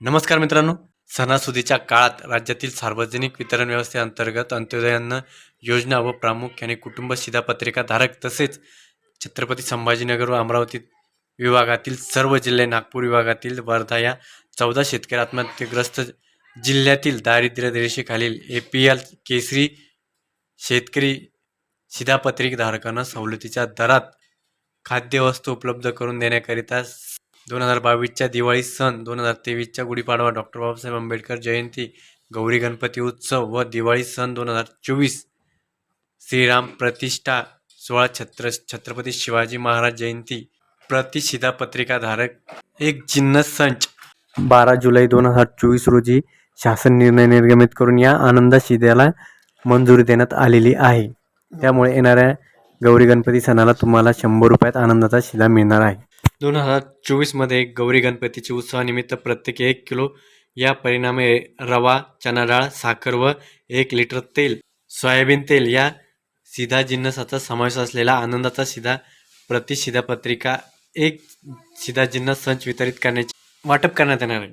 नमस्कार मित्रांनो. सणासुदीच्या काळात राज्यातील सार्वजनिक वितरण व्यवस्थेअंतर्गत अंत्योदय अन्न योजना व प्रामुख्याने कुटुंब शिधापत्रिका धारक तसेच छत्रपती संभाजीनगर व अमरावती विभागातील सर्व जिल्हे नागपूर विभागातील वर्धा या चौदा शेतकरी आत्महत्येग्रस्त जिल्ह्यातील दारिद्र्य रेषेखालील ए पी एल केसरी शेतकरी शिधापत्रिक धारकांना सवलतीच्या दरात खाद्यवस्तू उपलब्ध करून देण्याकरिता दोन हजार बावीसच्या दिवाळी सण दोन हजार तेवीसच्या गुढीपाडवा डॉक्टर बाबासाहेब आंबेडकर जयंती गौरी गणपती उत्सव व दिवाळी सण दोन हजार चोवीस. श्रीराम प्रतिष्ठा सोळा छत्र छत्रपती शिवाजी महाराज जयंती प्रतिशिधा पत्रिकाधारक एक जिन्नस संच. बारा जुलै दोन हजार चोवीस रोजी शासन निर्णय निर्गमित करून या आनंद शिद्याला मंजुरी देण्यात आलेली आहे. त्यामुळे येणाऱ्या गौरी गणपती सणाला तुम्हाला शंभर रुपयात आनंदाचा शिधा मिळणार आहे. दोन हजार चोवीसमध्ये गौरी गणपतीच्या उत्सवानिमित्त प्रत्येकी एक किलो या परिणामे रवा चणा डाळ साखर व एक लिटर तेल सोयाबीन तेल या सीधा जिन्नसाचा समावेश असलेला आनंदाचा सीधा प्रतिशिधा पत्रिका एक सीधा जिन्नस संच वितरित करण्याचे वाटप करण्यात येणार आहे.